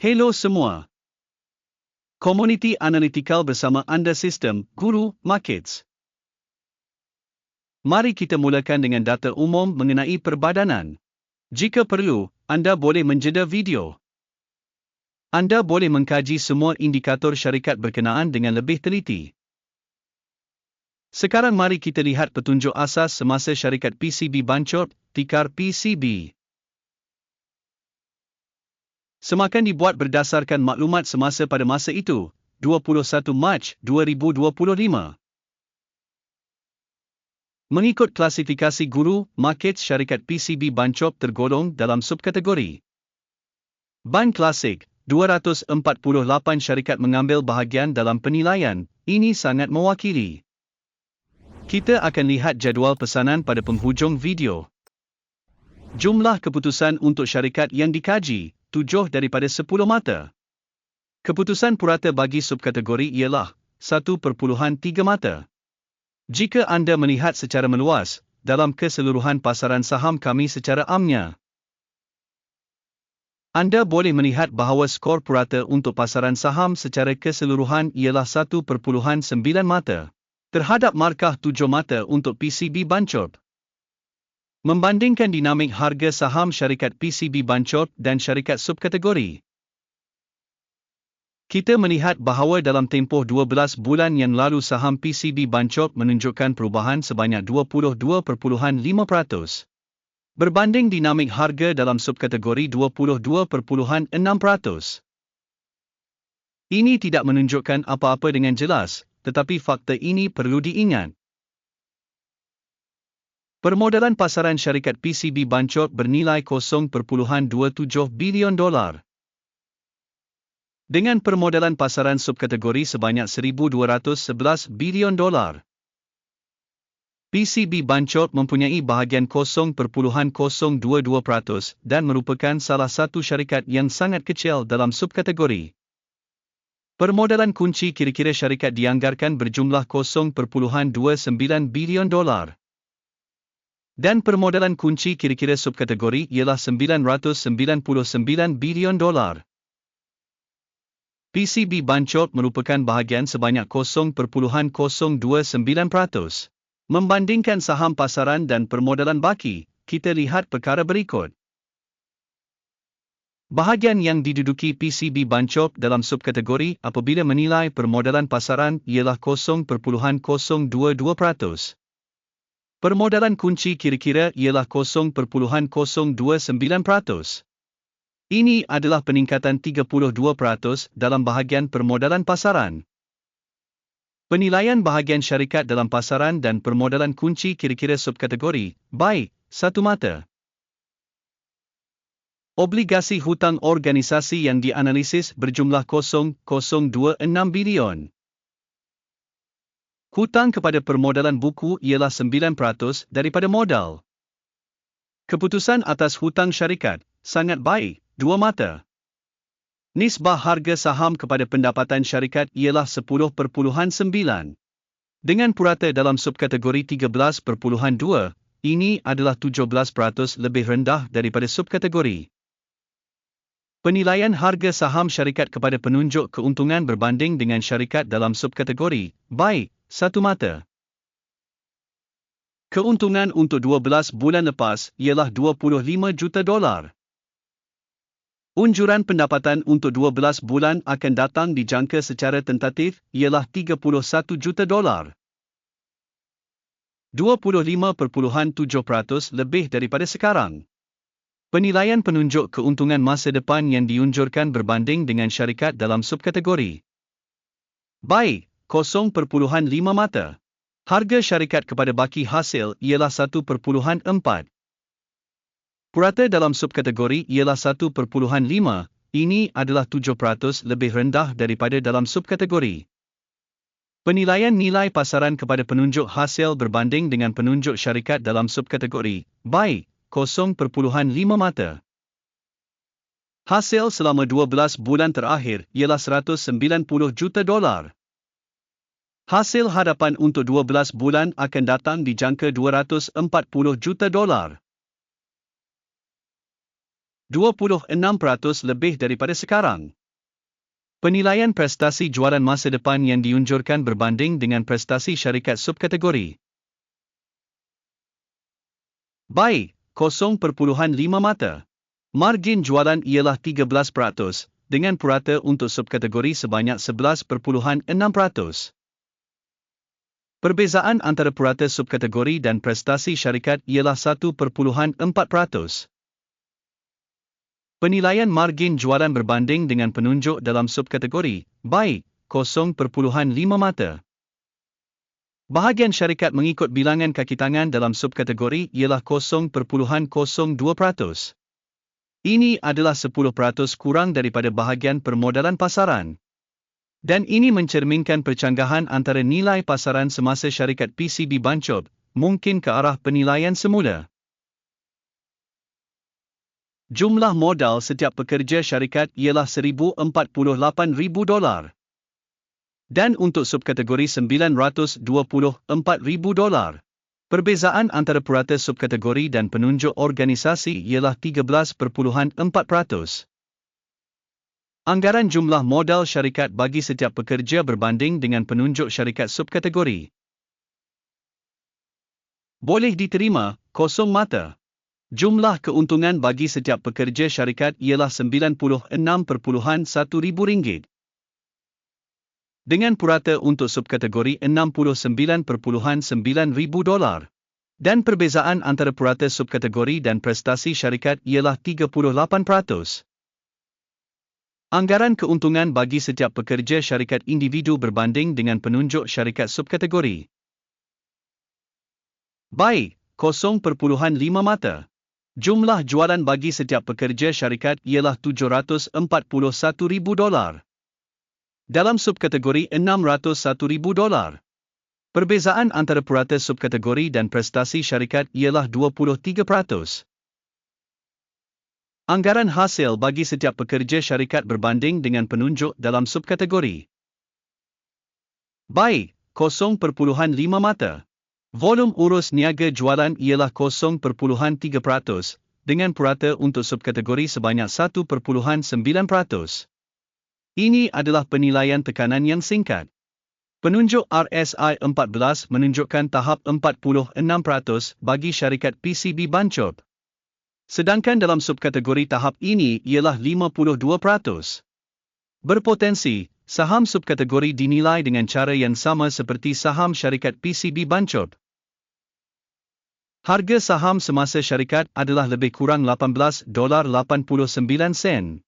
Hello semua. Community Analytical bersama anda sistem Guru Markets. Mari kita mulakan dengan data umum mengenai perbadanan. Jika perlu, anda boleh menjeda video. Anda boleh mengkaji semua indikator syarikat berkenaan dengan lebih teliti. Sekarang mari kita lihat petunjuk asas semasa syarikat PCB Bancorp, tikar PCB. Semakan dibuat berdasarkan maklumat semasa pada masa itu, 21 Mac 2025. Mengikut klasifikasi guru, market syarikat PCB Bancorp tergolong dalam subkategori. Ban Klasik, 248 syarikat mengambil bahagian dalam penilaian, ini sangat mewakili. Kita akan lihat jadual pesanan pada penghujung video. Jumlah keputusan untuk syarikat yang dikaji, 7 daripada 10 mata. Keputusan purata bagi subkategori ialah 1.3 mata. Jika anda melihat secara meluas, dalam keseluruhan pasaran saham kami secara amnya, anda boleh melihat bahawa skor purata untuk pasaran saham secara keseluruhan ialah 1.9 mata terhadap markah 7 mata untuk PCB Bancorp. Membandingkan dinamik harga saham syarikat PCB Bancorp dan syarikat subkategori, kita melihat bahawa dalam tempoh 12 bulan yang lalu saham PCB Bancorp menunjukkan perubahan sebanyak 22.5%. Berbanding dinamik harga dalam subkategori 22.6%. Ini tidak menunjukkan apa-apa dengan jelas, tetapi fakta ini perlu diingat. Permodalan pasaran syarikat PCB Bancorp bernilai 0.27 bilion dolar. Dengan permodalan pasaran subkategori sebanyak 1,211 bilion dolar. PCB Bancorp mempunyai bahagian 0.022% dan merupakan salah satu syarikat yang sangat kecil dalam subkategori. Permodalan kunci kira-kira syarikat dianggarkan berjumlah 0.29 bilion dolar. Dan permodalan kunci kira-kira subkategori ialah 999 bilion dolar. PCB Bancorp merupakan bahagian sebanyak 0.029%. Membandingkan saham pasaran dan permodalan baki, kita lihat perkara berikut. Bahagian yang diduduki PCB Bancorp dalam subkategori apabila menilai permodalan pasaran ialah 0.022%. Permodalan kunci kira-kira ialah 0.029%. Ini adalah peningkatan 32% dalam bahagian permodalan pasaran. Penilaian bahagian syarikat dalam pasaran dan permodalan kunci kira-kira subkategori, baik, satu mata. Obligasi hutang organisasi yang dianalisis berjumlah 0.026 bilion. Hutang kepada permodalan buku ialah 9% daripada modal. Keputusan atas hutang syarikat, sangat baik, dua mata. Nisbah harga saham kepada pendapatan syarikat ialah 10.9. Dengan purata dalam subkategori 13.2, ini adalah 17% lebih rendah daripada subkategori. Penilaian harga saham syarikat kepada penunjuk keuntungan berbanding dengan syarikat dalam subkategori, baik, satu mata. Keuntungan untuk 12 bulan lepas ialah 25 juta dolar. Unjuran pendapatan untuk 12 bulan akan datang dijangka secara tentatif ialah 31 juta dolar. 25.7% lebih daripada sekarang. Penilaian penunjuk keuntungan masa depan yang diunjurkan berbanding dengan syarikat dalam subkategori. Baik, 0.5 mata. Harga syarikat kepada baki hasil ialah 1.4. Purata dalam subkategori ialah 1.5, ini adalah 7% lebih rendah daripada dalam subkategori. Penilaian nilai pasaran kepada penunjuk hasil berbanding dengan penunjuk syarikat dalam subkategori, baik, 0.5 mata. Hasil selama 12 bulan terakhir ialah 190 juta dolar. Hasil hadapan untuk 12 bulan akan datang dijangka 240 juta dolar. 26% lebih daripada sekarang. Penilaian prestasi jualan masa depan yang diunjurkan berbanding dengan prestasi syarikat subkategori. Baik, 0.5 mata. Margin jualan ialah 13%, dengan purata untuk subkategori sebanyak 11.6%. Perbezaan antara purata subkategori dan prestasi syarikat ialah 1.4%. Penilaian margin jualan berbanding dengan penunjuk dalam subkategori, baik, 0.5 mata. Bahagian syarikat mengikut bilangan kaki tangan dalam subkategori ialah 0.02%. Ini adalah 10% kurang daripada bahagian permodalan pasaran. Dan ini mencerminkan percanggahan antara nilai pasaran semasa syarikat PCB Banchob, mungkin ke arah penilaian semula. Jumlah modal setiap pekerja syarikat ialah 1,048,000 dolar dan untuk subkategori 924,000 dolar. Perbezaan antara purata subkategori dan penunjuk organisasi ialah 13.4%. Anggaran jumlah modal syarikat bagi setiap pekerja berbanding dengan penunjuk syarikat subkategori. Boleh diterima, kosong mata. Jumlah keuntungan bagi setiap pekerja syarikat ialah 96.1 ribu ringgit dengan purata untuk subkategori 69.9 ribu dolar. Dan perbezaan antara purata subkategori dan prestasi syarikat ialah 38%. Anggaran keuntungan bagi setiap pekerja syarikat individu berbanding dengan penunjuk syarikat subkategori. Baik, 0.5 mata. Jumlah jualan bagi setiap pekerja syarikat ialah 741,000 dolar dalam subkategori 601,000 dolar. Perbezaan antara purata subkategori dan prestasi syarikat ialah 23%. Anggaran hasil bagi setiap pekerja syarikat berbanding dengan penunjuk dalam subkategori. Baik, 0.5 mata. Volum urus niaga jualan ialah 0.3%, dengan purata untuk subkategori sebanyak 1.9%. Ini adalah penilaian tekanan yang singkat. Penunjuk RSI 14 menunjukkan tahap 46% bagi syarikat PCB Banchob. Sedangkan dalam subkategori tahap ini ialah 52%. Berpotensi, saham subkategori dinilai dengan cara yang sama seperti saham syarikat PCB Banchob. Harga saham semasa syarikat adalah lebih kurang 18 dolar 89 sen.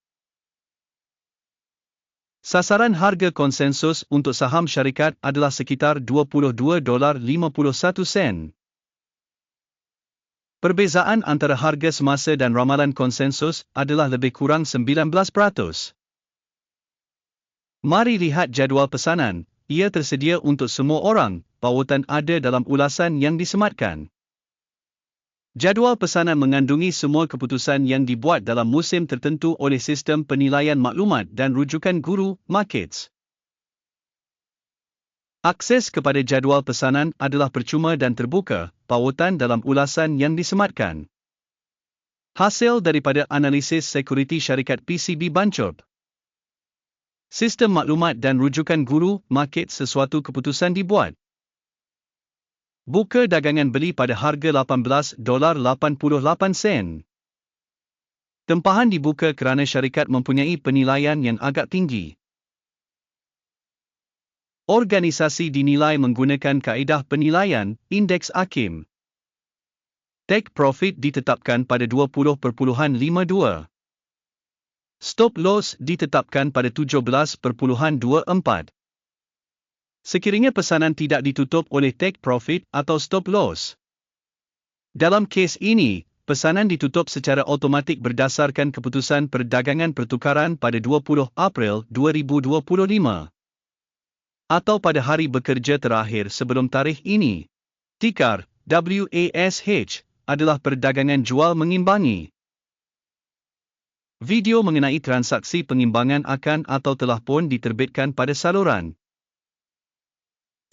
Sasaran harga konsensus untuk saham syarikat adalah sekitar 22 dolar 51 sen. Perbezaan antara harga semasa dan ramalan konsensus adalah lebih kurang 19%. Mari lihat jadual pesanan. Ia tersedia untuk semua orang. Pautan ada dalam ulasan yang disematkan. Jadual pesanan mengandungi semua keputusan yang dibuat dalam musim tertentu oleh sistem penilaian maklumat dan rujukan guru, markets. Akses kepada jadual pesanan adalah percuma dan terbuka, pautan dalam ulasan yang disematkan. Hasil daripada analisis sekuriti syarikat PCB Banchob. Sistem maklumat dan rujukan guru, market sesuatu keputusan dibuat. Buka dagangan beli pada harga 18 dolar 88 sen. Tempahan dibuka kerana syarikat mempunyai penilaian yang agak tinggi. Organisasi dinilai menggunakan kaedah penilaian indeks AKIM. Take profit ditetapkan pada 20.52. Stop loss ditetapkan pada 17.24. Sekiranya pesanan tidak ditutup oleh take profit atau stop loss. Dalam kes ini, pesanan ditutup secara automatik berdasarkan keputusan perdagangan pertukaran pada 20 April 2025. Atau pada hari bekerja terakhir sebelum tarikh ini. Tikar, WASH, adalah perdagangan jual mengimbangi. Video mengenai transaksi pengimbangan akan atau telah pun diterbitkan pada saluran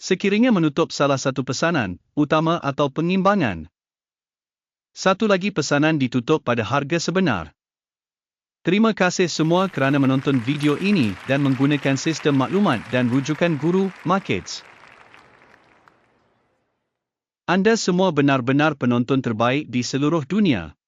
sekiranya menutup salah satu pesanan, utama atau pengimbangan. Satu lagi pesanan ditutup pada harga sebenar. Terima kasih semua kerana menonton video ini dan menggunakan sistem maklumat dan rujukan guru Markets. Anda semua benar-benar penonton terbaik di seluruh dunia.